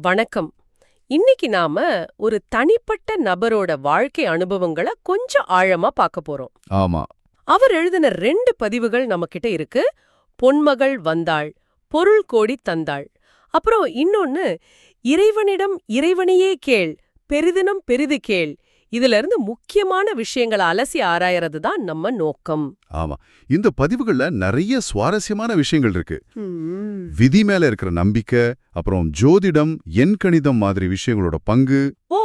வணக்கம். இன்னைக்கு நாம ஒரு தனிப்பட்ட நபரோட வாழ்க்கை அனுபவங்களை கொஞ்சம் ஆழமா பார்க்க போறோம். ஆமா. அவர் எழுதின ரெண்டு பதிவுகள் நம்ம கிட்ட இருக்கு. பொன்மகள் வந்தாள் பொருள் கோடி தந்தாள். அப்புறம் இன்னொன்னு இறைவனிடம் இறைவனையே கேள் பெரிதினம் பெரிது கேள் இதுல இருந்து முக்கியமான விஷயங்களை அலசி ஆராயறது தான் நம்ம நோக்கம். ஆமா. இந்த பதிவுகள்ல நிறைய சுவாரஸ்யமான விஷயங்கள் இருக்கு. விதி மேல இருக்கிற நம்பிக்கை அப்புறம் ஜோதிடம் எண்கணிதம் மாதிரி விஷயங்களோட பங்கு. ஓ!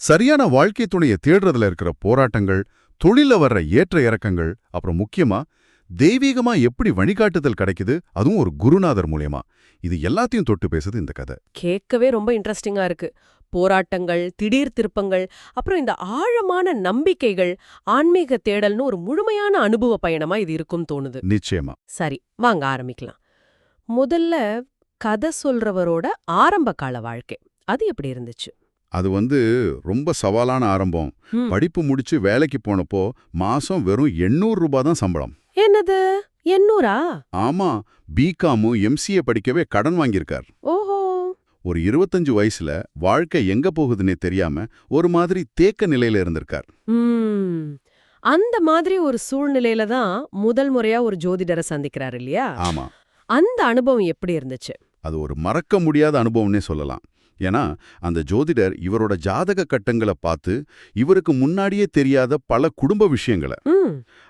சரியான வாழ்க்கை துணையை தேடுறதுல இருக்கிற போராட்டங்கள் தொழில வர்ற ஏற்ற இறக்கங்கள் அப்புறம் முக்கியமா தெய்வீகமா எப்படி வழிகாட்டுதல் கிடைக்குது அதுவும் ஒரு குருநாதர் மூலியமா. இது எல்லாத்தையும் தொட்டு பேசுது இந்த கதை. கேட்கவே ரொம்ப இன்ட்ரெஸ்டிங்கா இருக்கு. போராட்டங்கள் திடீர் திருப்பங்கள் அப்புறம் இந்த ஆழமான நம்பிக்கைகள் ஆன்மீக தேடல்னு ஒரு முழுமையான அனுபவ பயணமா இது இருக்கும் தோணுது. நிச்சயமா. சரி வாங்க ஆரம்பிக்கலாம். முதல்ல கதை சொல்றவரோட ஆரம்ப கால வாழ்க்கை. அது எப்படி இருந்துச்சு? அது வந்து ரொம்ப சவாலான ஆரம்பம். படிப்பு முடிச்சு வேலைக்கு போனப்போ மாசம் வெறும் 800 ரூபாய் தான் சம்பளம். என்னது? எண்ணூரா ஆமா பிகாமும் எம்சிஏ படிக்கவே கடன் வாங்கியிருக்கார். ஓஹோ ஒரு 25 வயசுல வாழ்க்கை எங்க போகுதுன்னே தெரியாம ஒரு மாதிரி தேக்க நிலையில இருந்திருக்கார். அந்த மாதிரி ஒரு சூழ்நிலையில தான் முதல் முறையா ஒரு ஜோதிடரை சந்திக்கிறாரு இல்லையா? ஆமா. அந்த அனுபவம் எப்படி இருந்துச்சு? அது ஒரு மறக்க முடியாத அனுபவம்னே சொல்லலாம். ஏன்னா அந்த ஜோதிடர் இவரோட ஜாதக கட்டங்களை பார்த்து இவருக்கு முன்னாடியே தெரியாத பல குடும்ப விஷயங்களை.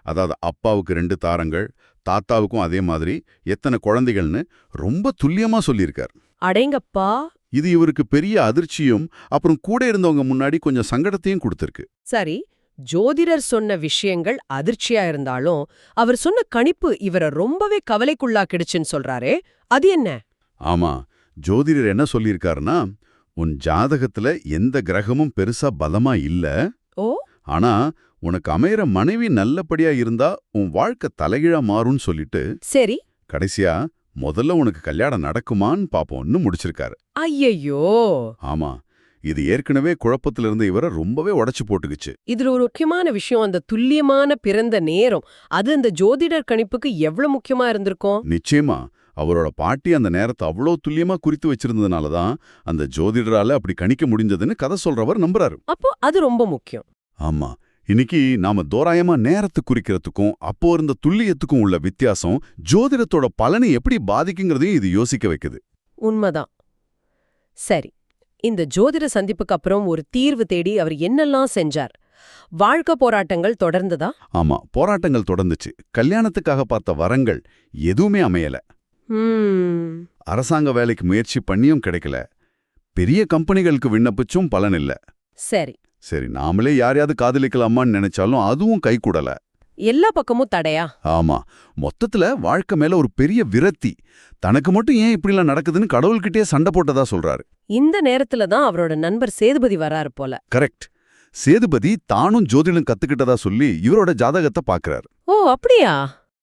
அதாவது அப்பாவுக்கு ரெண்டு தாரங்கள் தாத்தாவுக்கும் அதே மாதிரி எத்தனை குழந்தைகள்னு ரொம்ப துல்லியமா சொல்லியிருக்கார். அடேங்கப்பா. இது இவருக்கு பெரிய அதிர்ச்சியும் அப்புறம் கூட இருந்தவங்க முன்னாடி கொஞ்சம் சங்கடத்தையும் கொடுத்திருக்கு. சரி ஜோதிடர் சொன்ன விஷயங்கள் அதிர்ச்சியா இருந்தாலும் அவர் சொன்ன கணிப்பு இவரை ரொம்பவே கவலைக்குள்ளாக்கிடுச்சுன்னு சொல்றாரே அது என்ன? ஆமா ஜோதிடர் என்ன சொல்லியிருக்காருன்னா உன் ஜாதகத்துல எந்த கிரகமும் பெருசா பலமா இல்ல. ஓ. ஆனா உனக்கு அமையற மனைவி நல்லபடியா இருந்தா உன் வாழ்க்கை தலைகீழா மாறும்னு சொல்லிட்டு சரி. கடைசியா முதல்ல உனக்கு கல்யாணம் நடக்குமான்னு பாப்போம்னு முடிச்சிருக்காரு. ஐயையோ! ஆமா இது ஏற்கனவே குழப்பத்துல இருந்த இவரை ரொம்பவே உடைச்சு போட்டுக்குச்சு. இதுல ஒரு முக்கியமான விஷயம் அந்த துல்லியமான பிறந்த நேரம். அது அந்த ஜோதிடர் கணிப்புக்கு எவ்வளவு முக்கியமா இருந்திருக்கும்? நிச்சயமா அவரோட பாட்டி அந்த நேரத்தை அவ்வளோ துல்லியமா குறித்து வச்சிருந்ததுனால தான் அந்த ஜோதிடரால அப்படி கணிக்க முடிஞ்சதுன்னு கதை சொல்றவர் நம்புறாரு. அப்போ அது ரொம்ப முக்கியம். ஆமா இன்னைக்கு நாம தோராயமா நேரத்தை குறிக்கிறதுக்கும் அப்போ இருந்த துல்லியத்துக்கும் உள்ள வித்தியாசம் ஜோதிடத்தோட பலனை எப்படி பாதிக்குங்கிறதையும் இது யோசிக்க வைக்குது. உண்மைதான். சரி இந்த ஜோதிட சந்திப்புக்கு அப்புறம் ஒரு தீர்வு தேடி அவர் என்னெல்லாம் செஞ்சார்? வாழ்க்கை போராட்டங்கள் தொடர்ந்ததா? ஆமா போராட்டங்கள் தொடர்ந்துச்சு. கல்யாணத்துக்காக பார்த்த வரங்கள் எதுவுமே அமையல. அரசாங்க வேலைக்கு முயற்சி பண்ணியும் கிடைக்கல. பெரிய கம்பெனிகளுக்கு விண்ணப்பிச்சும் பலன் இல்ல. சரி சரி நாமளே யாரையாவது காதலிக்கலாமான்னு நினைச்சாலும் அதுவும் கைகூடல எல்லா பக்கமும் தடையா? ஆமா. மொத்தத்துல வாழ்க்கை மேல ஒரு பெரிய விரக்தி. தனக்கு மட்டும் ஏன் இப்படிலாம் நடக்குதுன்னு கடவுள்கிட்டயே சண்டை போட்டதா சொல்றாரு. இந்த நேரத்துல தான் அவரோட நண்பர் சேதுபதி வராரு போல. கரெக்ட். சேதுபதி தானும் ஜோதிடம் கத்துக்கிட்டதா சொல்லி இவரோட ஜாதகத்தை பார்க்கறாரு ஓ அப்படியா?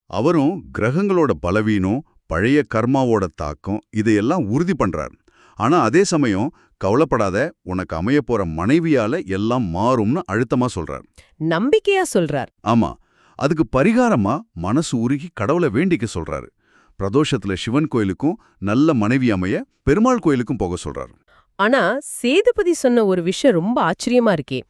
அவரும் கிரகங்களோட பலவீனம் பழைய கர்மாவோட தாக்கம் இதையெல்லாம் உறுதி பண்றார். ஆனா அதே சமயம் கவலைப்படாத உனக்கு அமைய போற மனைவியால எல்லாம் மாறும்னு அழுத்தமா சொல்றார். நம்பிக்கையா சொல்றார். ஆமா. அதுக்கு பரிகாரமா மனசு உருகி கடவுளை வேண்டிக்க சொல்றாரு. பிரதோஷத்துல சிவன் கோயிலுக்கும் நல்ல மனைவி அமைய பெருமாள் கோயிலுக்கும் போக சொல்றாரு. ஆனா சேதுபதி சொன்ன ஒரு விஷயம் ரொம்ப ஆச்சரியமா இருக்கே.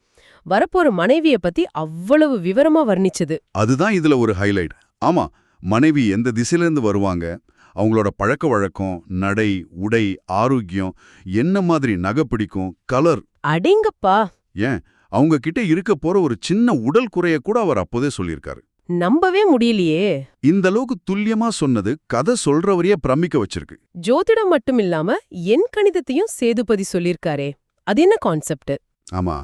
வரப்போற மனைவிய பத்தி அவ்வளவு விவரமா வர்ணிச்சது. அதுதான் இதுல ஒரு ஹைலைட். ஆமா மனைவி எந்த திசையிலேருந்து வருவாங்க அவங்களோட பழக்க வழக்கம் நடை உடை ஆரோக்கியம் என்ன மாதிரி நகை பிடிக்கும் கலர் அடேங்கப்பா. ஏன்? அவங்க கிட்ட இருக்க போற ஒரு சின்ன உடல் குறைய கூட அவர் அப்போதே சொல்லியிருக்காரு. நம்பவே முடியலையே. இந்த அளவுக்கு துல்லியமா சொன்னது கதை சொல்றவரையே பிரமிக்க வச்சிருக்கு. ஜோதிடம் மட்டும் இல்லாம என் கணிதத்தையும் சேதுபதி சொல்லிருக்காரே அது என்ன கான்செப்ட் ஆமா.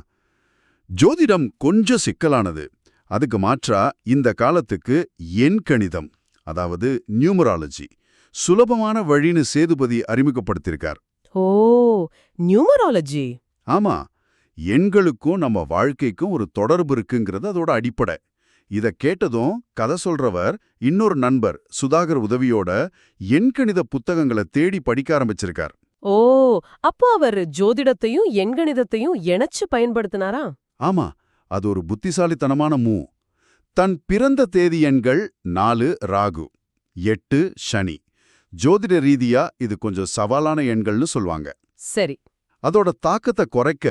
ஜோதிடம் கொஞ்சம் சிக்கலானது. அதுக்கு மாற்றா இந்த காலத்துக்கு எண்கணிதம் அதாவது நியூமராலஜி சுலபமான வழின்னு சேதுபதி அறிமுகப்படுத்தியிருக்கார். ஓ நியூமராலஜி. ஆமா எண்களுக்கும் நம்ம வாழ்க்கைக்கும் ஒரு தொடர்பு இருக்குங்கிறது அதோட அடிப்படை. இத கேட்டதும் கதை சொல்றவர் இன்னொரு நண்பர் சுதாகர் உதவியோட எண்கணித புத்தகங்களை தேடி படிக்க ஆரம்பிச்சிருக்கார். ஓ அப்போ அவர் ஜோதிடத்தையும் எண்கணிதத்தையும் இணைச்சு பயன்படுத்தினாரா? ஆமா அது ஒரு புத்திசாலித்தனமான மூ. தன் பிறந்த தேதி எண்கள் நாலு ராகு. எட்டு சனி. ஜோதிட ரீதியா இது கொஞ்சம் சவாலான எண்கள்னு சொல்வாங்க சரி. அதோட தாக்கத்தை குறைக்க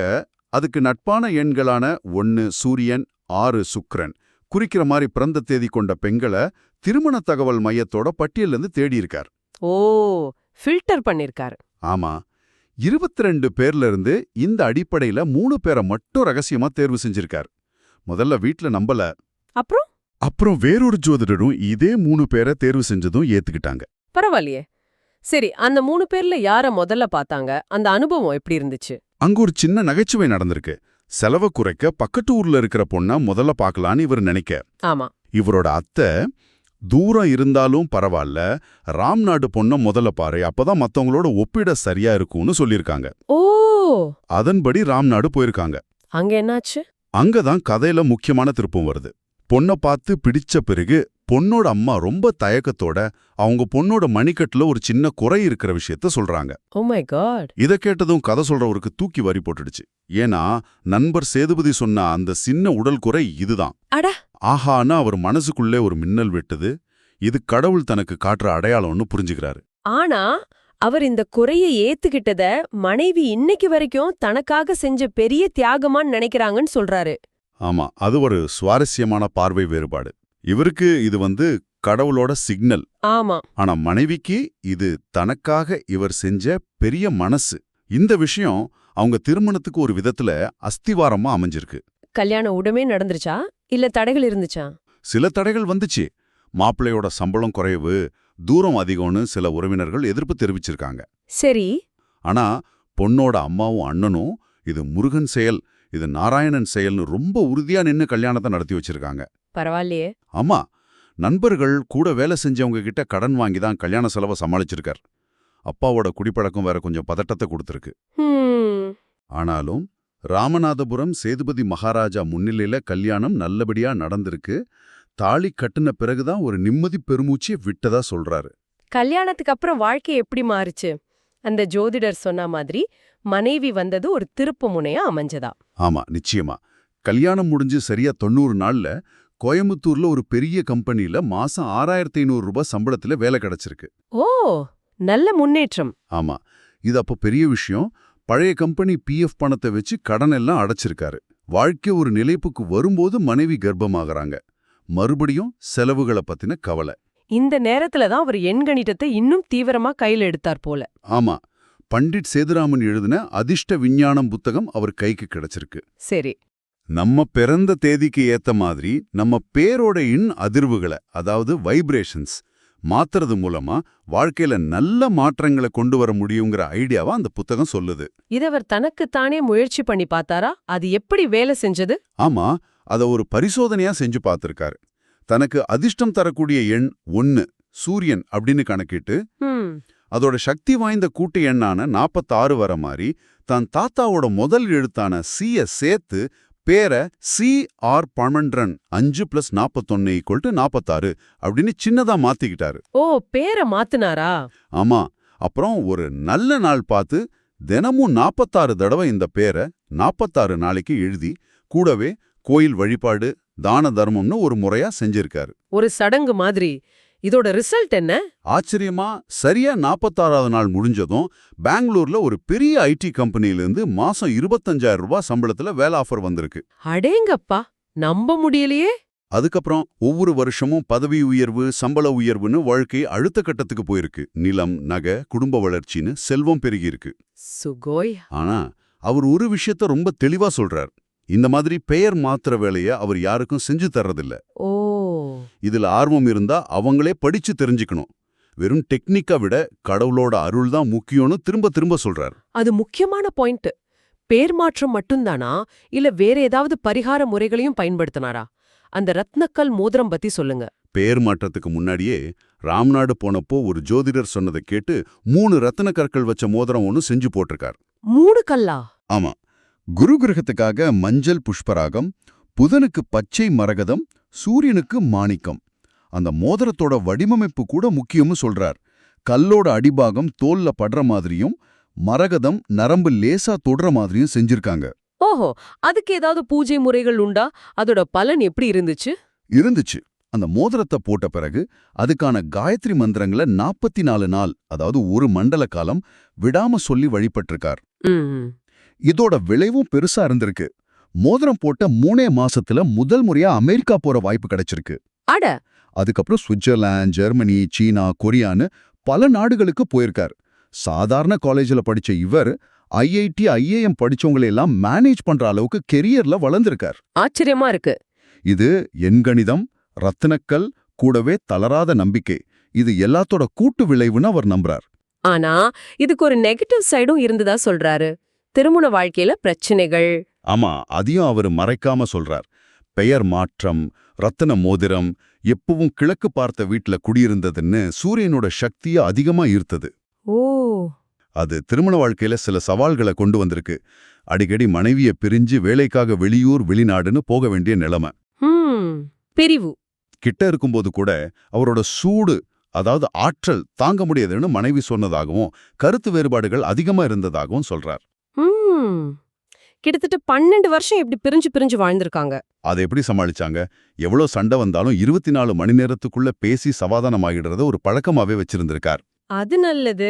அதுக்கு நட்பான எண்களான ஒன்னு சூரியன் ஆறு சுக்கிரன் குறிக்கிற மாதிரி பிறந்த தேதி கொண்ட பெண்களை திருமண தகவல் மையத்தோட பட்டியலிருந்து தேடியிருக்கார். ஓ ஃபில்டர் பண்ணிருக்காரு ஆமா. 22 பேர்ல இருந்து இந்த அடிப்படையில மூணு பேரை மட்டும் ரகசியமா தேர்வு செஞ்சிருக்கார். முதல்ல வீட்ல நம்பல. அப்புறம்? அப்புறம் வேறொரு ஜோதிடரும் இதே மூணு பேரை தேர்வு செஞ்சதும் ஏத்துக்கிட்டாங்க. பரவாயில்லையே. சரி அந்த மூணு பேர்ல யார முதல்ல பார்த்தாங்க? அந்த அனுபவம் எப்படி இருந்துச்சு? அங்க ஒரு சின்ன நகைச்சுவை நடந்திருக்கு. செலவை குறைக்க பக்கத்து ஊர்ல இருக்கிற பொண்ண முதல்ல பார்க்கலான்னு இவர் நினைக்க. ஆமா. இவரோட அத்தை தூரம் இருந்தாலும் பரவாயில்ல. ராம்நாடு பொண்ண முதல்ல பாரு. அப்பதான் மத்தவங்களோட ஒப்பிட சரியா இருக்கும்னு சொல்லியிருக்காங்க. ஓ! அதன்படி ராம்நாடு போயிருக்காங்க. அங்க என்னாச்சு? அங்கதான் கதையில முக்கியமான திருப்பம் வருது. பொண்ண பார்த்து பிடிச்ச பிறகு பொண்ணோட அம்மா ரொம்ப தயக்கத்தோட அவங்க பொண்ணோட மணிக்கட்டுல ஒரு சின்ன குறை இருக்கிற விஷயத்த சொல்றாங்க. காட் இத கேட்டதும் கதை சொல்றவருக்கு தூக்கி வரி போட்டுடுச்சு. ஏன்னா நண்பர் சேதுபதி சொன்ன அந்த சின்ன உடல் குறை இதுதான். அட. ஆஹான்னு அவர் மனசுக்குள்ளே ஒரு மின்னல் வெட்டுது. இது கடவுள் தனக்கு காட்டுற அடையாளம்னு புரிஞ்சுக்கிறாரு. ஆனா அவர் இந்த குறைய ஏத்துக்கிட்டத மனைவி இன்னைக்கு வரைக்கும் தனக்காக செஞ்ச பெரிய தியாகமான்னு நினைக்கிறாங்கன்னு சொல்றாரு. ஆமா அது ஒரு சுவாரஸ்யமான பார்வை வேறுபாடு. இவருக்கு இது வந்து கடவுளோட சிக்னல். ஆமா. ஆனா மனைவிக்கு இது தனக்காக இவர் செஞ்ச பெரிய மனசு. இந்த விஷயம் அவங்க திருமணத்துக்கு ஒரு விதத்துல அஸ்திவாரமா அமைஞ்சிருக்கு. கல்யாணம் உடமே நடந்துருச்சா? இல்ல தடைகள் இருந்துச்சா? சில தடைகள் வந்துச்சு. மாப்பிள்ளையோட சம்பளம் குறைவு தூரம் அதிகம்னு சில உறவினர்கள் எதிர்ப்பு தெரிவிச்சிருக்காங்க. சரி. ஆனா பொண்ணோட அம்மாவும் அண்ணனும் இது முருகன் செயல் இது நாராயணன் செயல்னு ரொம்ப உறுதியா நின்னு கல்யாணத்தை நடத்தி வச்சிருக்காங்க. பரவாயில்லையே. ஆமா நண்பர்கள் கூட வேலை செஞ்சவங்க கிட்ட கடன் வாங்கி தான் கல்யாண செலவை சமாளிச்சிருக்கார். அப்பாவோட குடிப்பழக்கம் வேற கொஞ்சம் பதட்டத்தை கொடுத்துருக்கு. ஆனாலும் ராமநாதபுரம் சேதுபதி மகாராஜா முன்னிலையில கல்யாணம் நல்லபடியா நடந்திருக்கு. தாலி கட்டுன பிறகுதான் ஒரு நிம்மதி பெருமூச்சியை விட்டதா சொல்றாரு. கல்யாணத்துக்கு அப்புறம் வாழ்க்கை எப்படி மாறுச்சு? அந்த ஜோதிடர் சொன்ன மாதிரி மனைவி வந்தது ஒரு திருப்பு முனையா அமைஞ்சதா? ஆமா நிச்சயமா. கல்யாணம் முடிஞ்சு சரியா தொண்ணூறு நாள்ல கோயம்புத்தூர்ல ஒரு பெரிய கம்பெனில மாசம் ஆறாயிரத்தி ஐநூறு ரூபாய் சம்பளத்துல வேலை கிடைச்சிருக்கு. ஓ நல்ல முன்னேற்றம். ஆமா. இது அப்போ பெரிய விஷயம். பழைய கம்பெனி பிஎஃப் பணத்தை வச்சு கடன் எல்லாம் அடைச்சிருக்காரு. வாழ்க்கை ஒரு நிலைப்புக்கு வரும்போது மனைவி கர்ப்பமாகறாங்க. மறுபடியும் செலவுகளை பத்தின கவலை. இந்த நேரத்துல தான் அவர் எண்கணிதத்தை இன்னும் தீவிரமா கையில எடுத்தார் போல. ஆமா. பண்டிட் சேதுராமன் எழுதின அதிர்ஷ்ட விஞ்ஞானம் புத்தகம் அவர் கைக்கு கிடைச்சிருக்கு. சரி. நம்ம பிறந்த தேதிக்கு ஏத்த மாதிரி நம்ம பேரோட இன் அதிர்வுகளை அதாவது வைப்ரேஷன்ஸ் மாத்துறது மூலமா வாழ்க்கையில நல்ல மாற்றங்களை கொண்டு வர முடியுங்கிற ஐடியாவா அந்த புத்தகம் சொல்லுது. இதவர் தனக்குத்தானே முயற்சி பண்ணி பார்த்தாரா? அது எப்படி வேலை செஞ்சது? ஆமா அத ஒரு பரிசோதனையா செஞ்சு பார்த்திருக்காரு. தனக்கு அதிர்ஷ்டம் தரக்கூடிய எண் ஒன்னு சூரியன் அப்படின்னு கணக்கிட்டு அதோட சக்தி வாய்ந்த கூட்டு எண்ணான 46 வர மாதிரி தன் தாத்தாவோட முதல் எழுத்தான சிய சேர்த்து பேரை சி ஆர் பன்னெண்ட்ரன் அஞ்சு பிளஸ் நாற்பத்தொன்னு ஈக்குவல் டு நாற்பத்தாறு அப்படின்னு சின்னதா மாத்திக்கிட்டாரு. ஓ பேரை மாத்துனாரா? ஆமா அப்புறம் ஒரு நல்ல நாள் பார்த்து தினமும் நாற்பத்தாறு தடவை இந்த பேரை நாற்பத்தாறு நாளைக்கு எழுதி கூடவே கோயில் வழிபாடு தான தர்மம்னு ஒரு முறையா செஞ்சிருக்காரு. ஒரு சடங்கு மாதிரி. இதோட ரிசல்ட் என்ன? ஆச்சரியமா? சரியா நாற்பத்தாறாவது நாள் முடிஞ்சதும் பெங்களூர்ல ஒரு பெரிய ஐடி கம்பெனியிலிருந்து மாசம் இருபத்தஞ்சாயிரம் ரூபாய் சம்பளத்துல வேலை ஆஃபர் வந்திருக்கு. அடேங்கப்பா! நம்ப முடியலையே! அதுக்கப்புறம் ஒவ்வொரு வருஷமும் பதவி உயர்வு சம்பள உயர்வுன்னு வாழ்க்கை அடுத்த கட்டத்துக்கு போயிருக்கு. நிலம் நகை குடும்ப வளர்ச்சின்னு செல்வம் பெருகியிருக்கு. சுகோய். ஆனா அவர் ஒரு விஷயத்த ரொம்ப தெளிவா சொல்றார். இந்த மாதிரி பெயர் மாத்திர வேலைய அவர் யாருக்கும் செஞ்சு தர்றதில்ல. ஓ இதுல ஆர்வம் இருந்தா அவங்களே படிச்சு தெரிஞ்சுக்கணும். வெறும் டெக்னிக்கை விட கடவுளோட அருள் தான் முக்கியம்னு திரும்ப திரும்ப சொல்றார். அது முக்கியமான பாயிண்ட் பேர் மாற்றம் மட்டும்தானா? இல்ல வேற ஏதாவது பரிகார முறைகளையும் பயன்படுத்தினாரா? அந்த ரத்னக்கல் மோதிரம் பத்தி சொல்லுங்க. பேர் மாற்றத்துக்கு முன்னாடியே ராம்நாடு போனப்போ ஒரு ஜோதிடர் சொன்னதை கேட்டு மூணு ரத்தின கற்கள் வச்ச மோதிரம் ஒன்னு செஞ்சு போட்டிருக்கார். மூணு கல்லா? ஆமா. குரு கிரகத்துக்காக மஞ்சள் புஷ்பராகம் புதனுக்கு பச்சை மரகதம் சூரியனுக்கு மாணிக்கம். அந்த மோதிரத்தோட வடிவமைப்பு கூட முக்கியம்னு சொல்றார். கல்லோட அடிபாகம் தோல்ல படுற மாதிரியும் மரகதம் நரம்பு லேசா தொடுற மாதிரியும் செஞ்சிருக்காங்க. ஓஹோ அதுக்கு ஏதாவது பூஜை முறைகள் உண்டா? அதோட பலன் எப்படி இருந்துச்சு? இருந்துச்சு. அந்த மோதிரத்தை போட்ட பிறகு அதுக்கான காயத்ரி மந்திரங்களை நாற்பத்தி நாலு நாள் அதாவது ஒரு மண்டல காலம் விடாம சொல்லி வழிபட்டிருக்கார். இதோட விளைவும் பெருசா இருந்திருக்கு. மோதிரம் போட்ட மூணே மாசத்துல முதல் முறையா அமெரிக்கா போற வாய்ப்பு கிடைச்சிருக்கு. அட! அதுக்கப்புறம் சுவிட்சர்லாந்து ஜெர்மனி சீனா கொரியான்னு பல நாடுகளுக்கு போயிருக்கார். சாதாரண காலேஜ்ல படிச்ச இவர் ஐஐடி ஐஏஎம் படிச்சவங்களை எல்லாம் மேனேஜ் பண்ற அளவுக்கு கெரியர்ல வளர்ந்திருக்கார். ஆச்சரியமா இருக்கு. இது எண்கணிதம் ரத்தினக்கல் கூடவே தளராத நம்பிக்கை. இது எல்லாத்தோட கூட்டு விளைவுன்னு அவர் நம்புறார். ஆனா இதுக்கு ஒரு நெகட்டிவ் சைடும் இருந்ததா சொல்றாரு. திருமண வாழ்க்கையில பிரச்சனைகள் ஆமா அதையும் அவர் மறைக்காம சொல்றார். பெயர் மாற்றம் ரத்தின மோதிரம் எப்பவும் கிழக்கு பார்த்த வீட்ல குடியிருந்ததுன்னு சூரியனோட சக்திய அதிகமா ஈர்த்தது. ஓ. அது திருமண வாழ்க்கையில சில சவால்களை கொண்டு வந்திருக்கு. அடிக்கடி மனைவிய பிரிஞ்சு வேலைக்காக வெளியூர் வெளிநாடுன்னு போக வேண்டிய நிலைமை. பிரிவு. கிட்ட இருக்கும்போது கூட அவரோட சூடு அதாவது ஆற்றல் தாங்க முடியாதுன்னு மனைவி சொன்னதாகவும் கருத்து வேறுபாடுகள் அதிகமா இருந்ததாகவும் சொல்றார். கிட்டத்தட்ட பன்னெண்டு வருஷம் இப்படி பிரிஞ்சு பிரிஞ்சு வாழ்ந்திருக்காங்க. அதை எப்படி சமாளிச்சாங்க? எவ்வளோ சண்டை வந்தாலும் இருபத்தி நாலு மணி நேரத்துக்குள்ள பேசி சமாதானமாகிடுறத ஒரு பழக்கமாவே வச்சிருந்திருக்கார். அது நல்லது.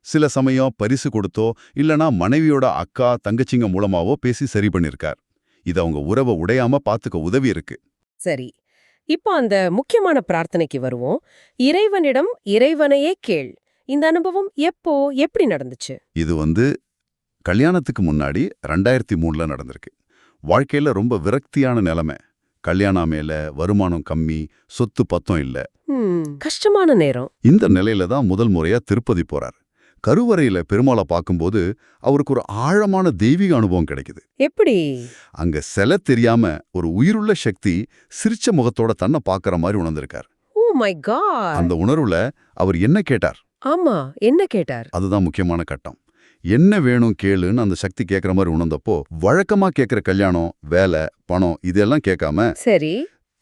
சில சமயம் பரிசு கொடுத்தோ இல்லனா மனைவியோட அக்கா தங்கச்சிங்க மூலமாவோ பேசி சரி பண்ணிருக்கார். இது அவங்க உறவை உடையாம பாத்துக்க உதவி இருக்கு. சரி. இப்போ அந்த முக்கியமான பிரார்த்தனைக்கு வருவோம். இறைவனிடம் இறைவனையே கேள். இந்த அனுபவம் எப்போ எப்படி நடந்துச்சு? இது வந்து கல்யாணத்துக்கு முன்னாடி ரெண்டாயிரத்தி மூணுல நடந்திருக்கு. வாழ்க்கையில ரொம்ப விரக்தியான நிலைமை. கல்யாணம் மேல வருமானம் கம்மி சொத்து பத்தம் இல்ல. கஷ்டமான நேரம். இந்த நிலையில தான் முதல் முறையா திருப்பதி போறார். கருவறையில பெருமாளை பார்க்கும்போது அவருக்கு ஒரு ஆழமான தெய்வீக அனுபவம் கிடைக்குது. எப்படி? அங்க சிலை தெரியாம ஒரு உயிருள்ள சக்தி சிரிச்ச முகத்தோட தன்னை பார்க்கற மாதிரி உணர்ந்திருக்கார். அந்த உணர்வுல அவர் என்ன கேட்டார்? ஆமா என்ன கேட்டார்? அதுதான் முக்கியமான கட்டம். என்ன வேணும் கேளுன்னு அந்த சக்தி கேட்குற மாதிரி உணர்ந்தப்போ வழக்கமா கேட்குற கல்யாணம் வேலை பணம் இதெல்லாம் கேட்காம சரி.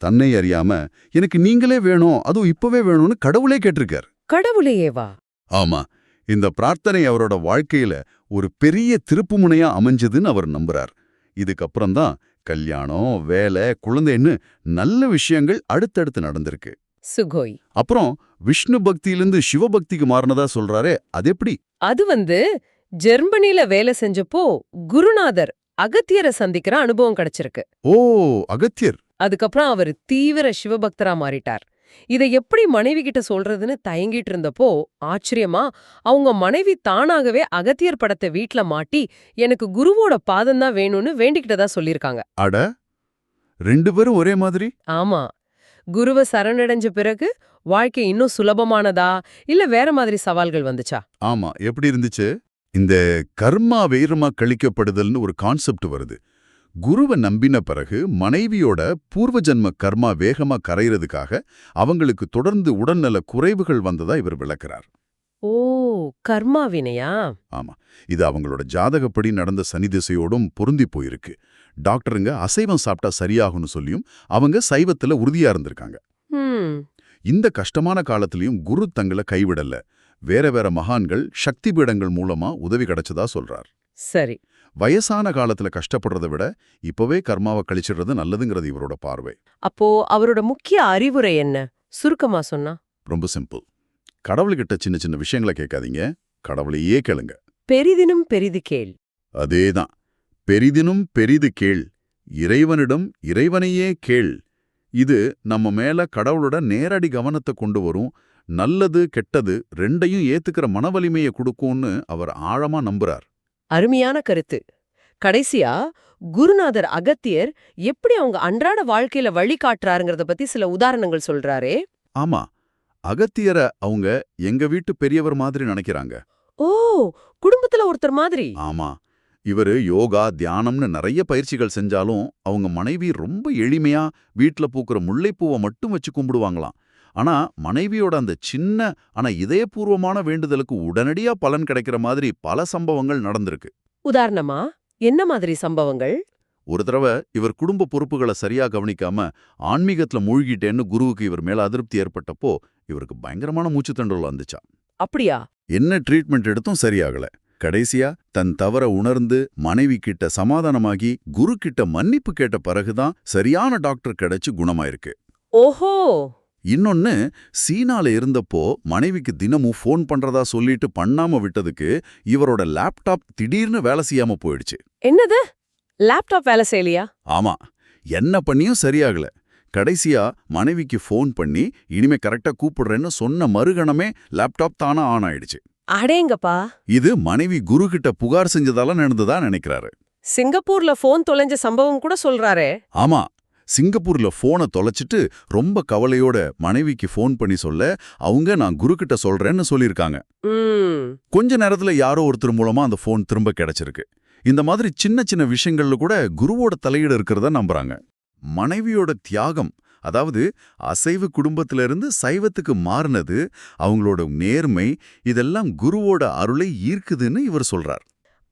தன்னை அறியாம எனக்கு நீங்களே வேணும் அதுவும் இப்பவே வேணும்னு கடவுளே கேட்டிருக்கார். கடவுளையேவா ஆமா இந்த பிரார்த்தனை அவரோட வாழ்க்கையில ஒரு பெரிய திருப்புமுனையா அமைஞ்சதுன்னு அவர் நம்புறார். இதுக்கப்புறம் தான் கல்யாணம் வேலை குழந்தைன்னு நல்ல விஷயங்கள் அடுத்தடுத்து நடந்திருக்கு. சுகோய். அப்புறம் விஷ்ணு பக்தியிலிருந்து சிவபக்திக்கு மாறினதா சொல்றாரே அது எப்படி? அது வந்து ஜெர்மனில வேலை செஞ்சப்போ குருநாதர் அகத்தியரை சந்திக்கிற அனுபவம் கிடைச்சிருக்கு. ஓ அகத்தியர். அதுக்கப்புறம் அவர் தீவிர சிவபக்தரா மாறிட்டார். இதை எப்படி மனைவி கிட்ட சொல்றதுன்னு தயங்கிட்டு இருந்தப்போ ஆச்சரியமா அவங்க மனைவி தானாகவே அகத்தியர் படத்தை வீட்ல மாட்டி எனக்கு குருவோட பாதம் தான் வேணும்னு வேண்டிக்கிட்டதா சொல்லிருக்காங்க அட ரெண்டு பேரும் ஒரே மாதிரி? ஆமா. குருவ சரணடைஞ்ச பிறகு வாழ்க்கை இன்னும் சுலபமானதா இல்ல வேற மாதிரி சவால்கள் வந்துச்சா? ஆமா எப்படி இருந்துச்சு? இந்த கர்மா வேறுமா கழிக்கப்படுதல்னு ஒரு கான்செப்ட் வருது. குருவை நம்பின பிறகு மனைவியோட பூர்வ ஜன்ம கர்மா வேகமா கரையிறதுக்காக அவங்களுக்கு தொடர்ந்து உடல்நல குறைவுகள் வந்ததா இவர் விளக்குறார். ஓ கர்மா வினையா? இது அவங்களோட ஜாதகப்படி நடந்த சனி திசையோடும் பொருந்தி போயிருக்கு. டாக்டருங்க அசைவம் சாப்பிட்டா சரியாகும்னு சொல்லியும் அவங்க சைவத்துல உறுதியா இருந்திருக்காங்க. இந்த கஷ்டமான காலத்திலயும் குரு தங்களை கைவிடல. வேற வேற மகான்கள் சக்தி பீடங்கள் மூலமா உதவி கிடைச்சதா சொல்றார். சரி. வயசான காலத்துல கஷ்டப்படுறதை விட இப்பவே கர்மாவை கழிச்சிடுறது நல்லதுங்கிறது இவரோட பார்வை. அப்போ அவரோட முக்கிய அறிவுரை என்ன? சுருக்கமா சொன்னா. ரொம்ப சிம்பிள். கடவுள்கிட்ட சின்ன சின்ன விஷயங்களை கேட்காதீங்க. கடவுளையே கேளுங்க. பெரிதினும் பெரிது கேள். அதேதான். பெரிதினும் பெரிது கேள். இறைவனிடம் இறைவனையே கேள். இது நம்ம மேல கடவுளோட நேரடி கவனத்தை கொண்டு வரும். நல்லது கெட்டது ரெண்டையும் ஏத்துக்கிற மனவலிமையை கொடுக்கும்னு அவர் ஆழமா நம்புறார். அருமையான கருத்து. கடைசியா குருநாதர் அகத்தியர் எப்படி அவங்க அன்றாட வாழ்க்கையில வழி காட்டுறாருங்கிறத பத்தி சில உதாரணங்கள் சொல்றாரே. ஆமா அகத்தியரை அவங்க எங்க வீட்டு பெரியவர் மாதிரி நினைக்கிறாங்க. ஓ குடும்பத்துல ஒருத்தர் மாதிரி? ஆமா. இவரு யோகா தியானம்னு நிறைய பயிற்சிகள் செஞ்சாலும் அவங்க மனைவி ரொம்ப எளிமையா வீட்ல பூக்கிற முல்லைப்பூவை மட்டும் வச்சு கும்பிடுவாங்களாம். ஆனா மனைவியோட அந்த சின்ன ஆனா இதயபூர்வமான வேண்டுதலுக்கு உடனடியா பலன் கிடைக்கிற மாதிரி பல சம்பவங்கள் நடந்திருக்கு. உதாரணமா என்ன மாதிரி சம்பவங்கள்? ஒரு தடவை இவர் குடும்ப பொறுப்புகளை சரியா கவனிக்காம ஆன்மீகத்துல மூழ்கிட்டேன்னு குருவுக்கு இவர் மேல அதிருப்தி ஏற்பட்டப்போ இவருக்கு பயங்கரமான மூச்சுத்தண்டல் வந்துச்சா அப்படியா? என்ன ட்ரீட்மெண்ட் எடுத்தும் சரியாகல. கடைசியா தன் தவற உணர்ந்து மனைவி கிட்ட சமாதானமாகி குரு கிட்ட மன்னிப்பு கேட்ட பிறகுதான் சரியான டாக்டர் கிடைச்சு குணமாயிருக்கு. ஓஹோ! இன்னொன்னு சீனால இருந்தப்போ மனைவிக்கு தினமும் ஃபோன் பண்றதா சொல்லிட்டு பண்ணாம விட்டதுக்கு இவரோட லேப்டாப் திடீர்னு வேலை செய்யாம போயிடுச்சு. என்னது? லேப்டாப் வேலை செய்யலையா? ஆமா என்ன பண்ணியும் சரியாகல. கடைசியா மனைவிக்கு ஃபோன் பண்ணி இனிமே கரெக்டா கூப்பிடுறேன்னு சொன்ன மறுகணமே லேப்டாப் தானா ஆன் ஆயிடுச்சு. அடேங்கப்பா. இது மனைவி குரு கிட்ட புகார் செஞ்சதால நடந்ததா நினைக்கிறாரு. சிங்கப்பூர்ல போன் தொலைஞ்ச சம்பவம் கூட சொல்றாரே. ஆமா சிங்கப்பூர்ல போனை தொலைச்சிட்டு ரொம்ப கவலையோட மனைவிக்கு ஃபோன் பண்ணி சொல்ல அவங்க நான் குரு கிட்ட சொல்றேன்னு சொல்லியிருக்காங்க. கொஞ்ச நேரத்துல யாரோ ஒருத்தர் மூலமா அந்த ஃபோன் திரும்ப கிடைச்சிருக்கு. இந்த மாதிரி சின்ன சின்ன விஷயங்கள்ல கூட குருவோட தலையீடு இருக்கிறதா நம்புறாங்க. மனைவியோட தியாகம் அதாவது அசைவு குடும்பத்திலிருந்து சைவத்துக்கு மாறினது அவங்களோட நேர்மை இதெல்லாம் குருவோட அருளை ஈர்க்குதுன்னு இவர் சொல்றார்.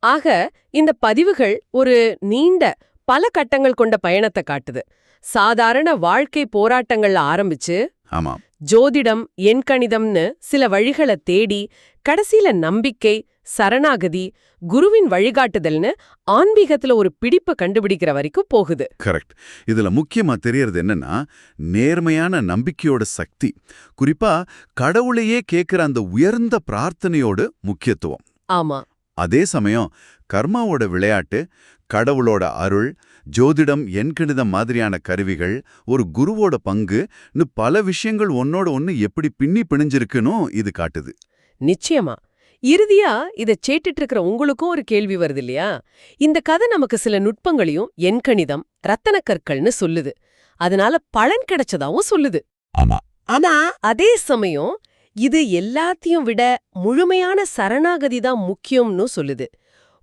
ஆக இந்த பதிவுகள் ஒரு நீண்ட பல கட்டங்கள் கொண்ட பயணத்தை காட்டுது. சாதாரண வாழ்க்கை போராட்டங்கள்ல ஆரம்பிச்சு ஆமா ஜோதிடம் எண்கணிதம்னு சில வழிகளை தேடி கடைசியில நம்பிக்கை சரணாகதி குருவின் வழிகாட்டுதல்னு ஆன்மீகத்துல ஒரு பிடிப்பை கண்டுபிடிக்கிற வரைக்கும் போகுது. கரெக்ட் இதுல முக்கியமா தெரியறது என்னன்னா நேர்மையான நம்பிக்கையோட சக்தி. குறிப்பா கடவுளையே கேட்கிற அந்த உயர்ந்த பிரார்த்தனையோட முக்கியத்துவம். ஆமா. அதே சமயம் கர்மாவோட விளையாட்டு கடவுளோட அருள் ஜோதிடம் எண்கணிதம் மாதிரியான கருவிகள் ஒரு குருவோட பங்குன்னு பல விஷயங்கள் ஒன்னோட ஒன்னு எப்படி பின்னி பிணைஞ்சிருக்குன்னு இது காட்டுது. நிச்சயமா. இறுதியா இத சேட்டுட்டு இருக்கிற உங்களுக்கும் ஒரு கேள்வி வருது இல்லையா இந்த கதை நமக்கு சில நுட்பங்களையும் எண்கணிதம் ரத்தன கற்கள்னு சொல்லுது. அதனால பலன் கிடைச்சதாவும் சொல்லுது. ஆனா அதே சமயம் இது எல்லாத்தையும் விட முழுமையான சரணாகதி தான் முக்கியம்னு சொல்லுது.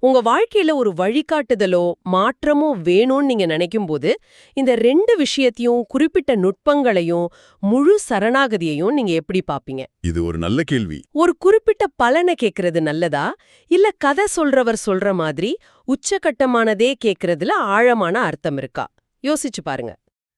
உங்க வாழ்க்கையில ஒரு வழிகாட்டுதலோ மாற்றமோ வேணும்னு நீங்க நினைக்கும் போது இந்த ரெண்டு விஷயத்தையும் குறிப்பிட்ட நுட்பங்களையும் முழு சரணாகதியையும் நீங்க எப்படி பாப்பீங்க? இது ஒரு நல்ல கேள்வி. ஒரு குறிப்பிட்ட பலனை கேக்குறது நல்லதா? இல்ல கதை சொல்றவர் சொல்ற மாதிரி உச்சகட்டமானதே கேக்குறதுல ஆழமான அர்த்தம் இருக்கா? யோசிச்சு பாருங்க.